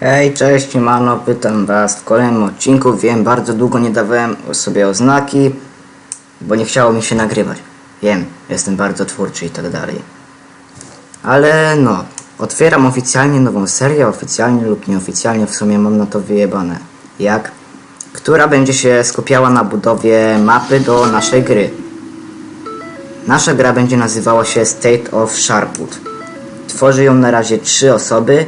Hej, cześć, mano, witam was w kolejnym odcinku. Wiem, bardzo długo nie dawałem sobie oznaki, bo nie chciało mi się nagrywać. Wiem, jestem bardzo twórczy i tak dalej. Ale no, otwieram oficjalnie nową serię, oficjalnie lub nieoficjalnie, w sumie mam na to wyjebane. Jak? Która będzie się skupiała na budowie mapy do naszej gry. Nasza gra będzie nazywała się State of Sharpwood. Tworzy ją na razie trzy osoby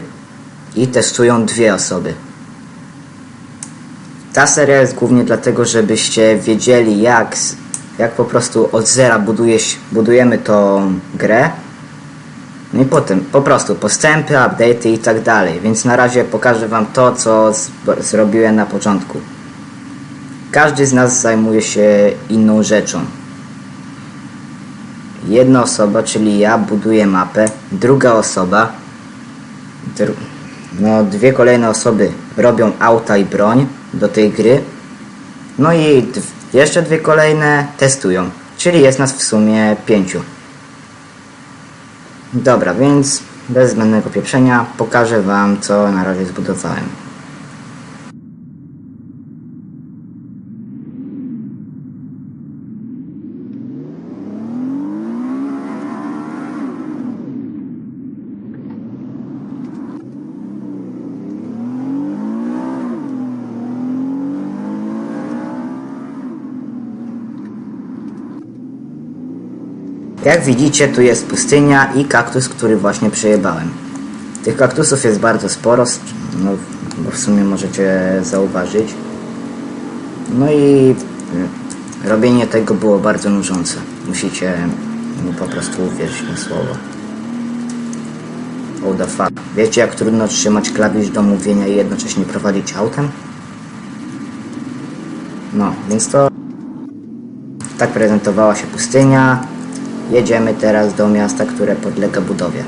i testują dwie osoby. Ta seria jest głównie dlatego, żebyście wiedzieli jak, jak po prostu od zera buduje, budujemy tą grę. No i potem po prostu postępy, update'y i tak dalej. Więc na razie pokażę wam to, co zrobiłem na początku. Każdy z nas zajmuje się inną rzeczą. Jedna osoba, czyli ja, buduje mapę. Druga osoba, dru- no, dwie kolejne osoby robią auta i broń do tej gry. No i jeszcze dwie kolejne testują. Czyli jest nas w sumie pięciu. Dobra, więc bez zbędnego pieprzenia pokażę wam co na razie zbudowałem. Jak widzicie, tu jest pustynia i kaktus, który właśnie przejebałem. Tych kaktusów jest bardzo sporo, no, bo w sumie możecie zauważyć. No i y, robienie tego było bardzo nużące. Musicie mi po prostu uwierzyć na słowo. Oh the fuck. Wiecie jak trudno trzymać klawisz do mówienia i jednocześnie prowadzić autem? No, więc to tak prezentowała się pustynia. Jedziemy teraz do miasta, które podlega budowie.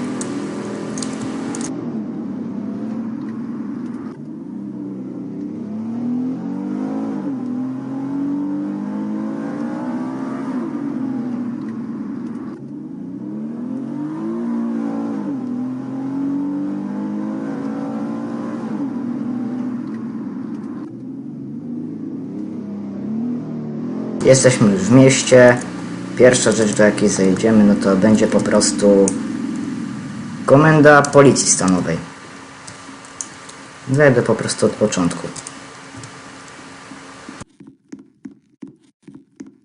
Jesteśmy już w mieście. Pierwsza rzecz, do jakiej zajedziemy, no to będzie po prostu komenda policji stanowej. Zajdę po prostu od początku.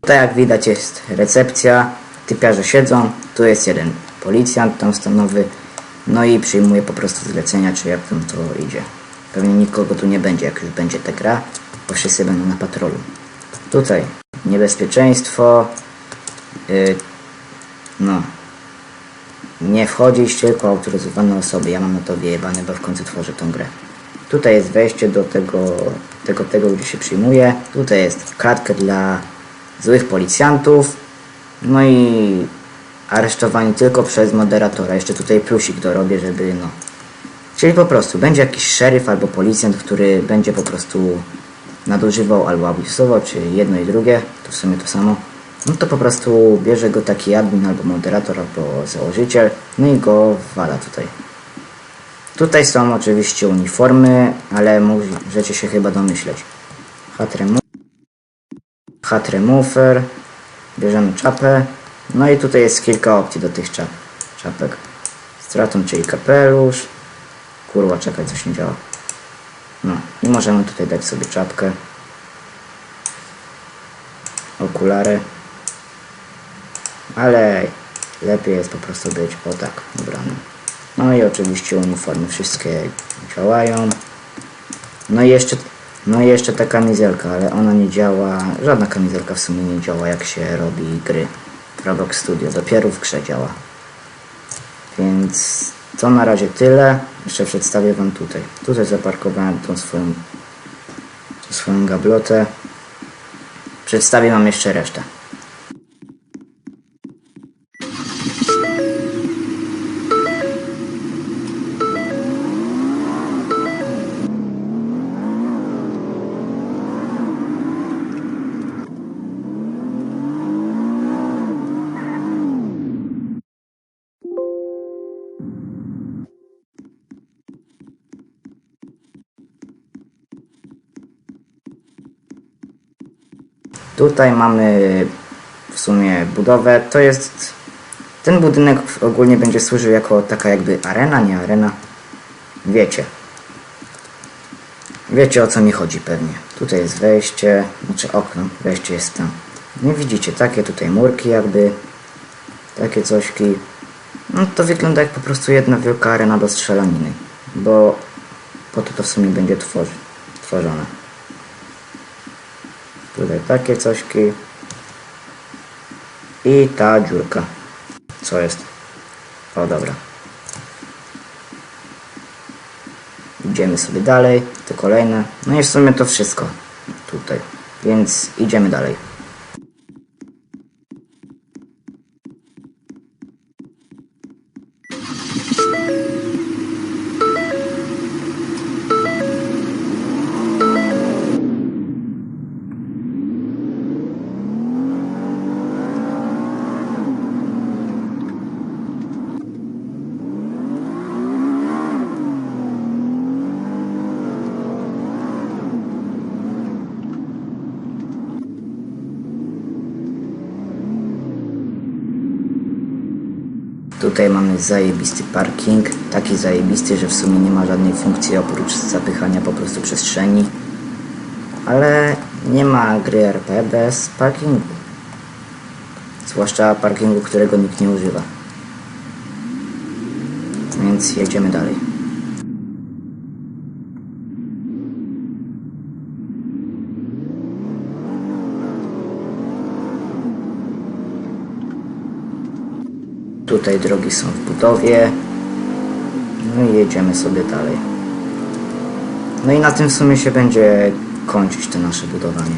Tutaj jak widać jest recepcja, typiarze siedzą, tu jest jeden policjant tam stanowy, no i przyjmuje po prostu zlecenia, czy jak tam to idzie. Pewnie nikogo tu nie będzie, jak już będzie ta gra, bo wszyscy będą na patrolu. Tutaj niebezpieczeństwo, yy, no, nie wchodzić tylko autoryzowane osoby. Ja mam na to wyjebane, bo w końcu tworzę tą grę. Tutaj jest wejście do tego, tego, tego gdzie się przyjmuje. Tutaj jest klatka dla złych policjantów. No i aresztowani tylko przez moderatora. Jeszcze tutaj plusik dorobię, żeby no. Czyli po prostu będzie jakiś szeryf albo policjant, który będzie po prostu nadużywał albo abusował, czy jedno i drugie, to w sumie to samo. No to po prostu bierze go taki admin albo moderator albo założyciel, no i go wala tutaj. Tutaj są oczywiście uniformy, ale możecie się chyba domyśleć. Hat, remo hat remover, bierzemy czapę, no i tutaj jest kilka opcji do tych czap czapek. Straton, czyli kapelusz. Kurwa, czekaj, coś nie działa. No i możemy tutaj dać sobie czapkę. Okulary. Ale lepiej jest po prostu być o tak ubranym. No i oczywiście uniformy wszystkie działają. No i jeszcze, no i jeszcze ta kamizelka, ale ona nie działa, żadna kamizelka w sumie nie działa jak się robi gry w Roblox Studio, dopiero w grze działa. Więc to na razie tyle. Jeszcze przedstawię Wam tutaj. Tutaj zaparkowałem tą swoją, tą swoją gablotę. Przedstawię Wam jeszcze resztę. Tutaj mamy w sumie budowę. To jest ten budynek ogólnie będzie służył jako taka jakby arena, nie arena. Wiecie. Wiecie o co mi chodzi pewnie. Tutaj jest wejście, znaczy okno, wejście jest tam. Nie widzicie, takie tutaj murki jakby, takie cośki. No to wygląda jak po prostu jedna wielka arena do strzelaniny, bo po to to w sumie będzie tworzy, tworzone. Tutaj takie cośki. I ta dziurka. Co jest? O dobra. Idziemy sobie dalej, te kolejne. No i w sumie to wszystko tutaj. Więc idziemy dalej. Tutaj mamy zajebisty parking, taki zajebisty, że w sumie nie ma żadnej funkcji oprócz zapychania po prostu przestrzeni. Ale nie ma gry RP bez parkingu. Zwłaszcza parkingu, którego nikt nie używa. Więc jedziemy dalej. Tutaj drogi są w budowie. No i jedziemy sobie dalej. No i na tym w sumie się będzie kończyć to nasze budowanie.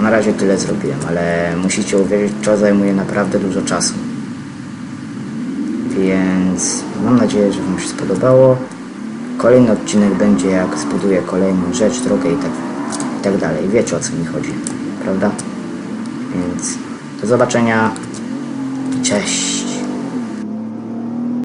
Na razie tyle zrobiłem, ale musicie uwierzyć, to zajmuje naprawdę dużo czasu. Więc mam nadzieję, że Wam się spodobało. Kolejny odcinek będzie jak zbuduję kolejną rzecz, drogę i tak, i tak dalej. Wiecie o co mi chodzi, prawda? Więc do zobaczenia. Cześć.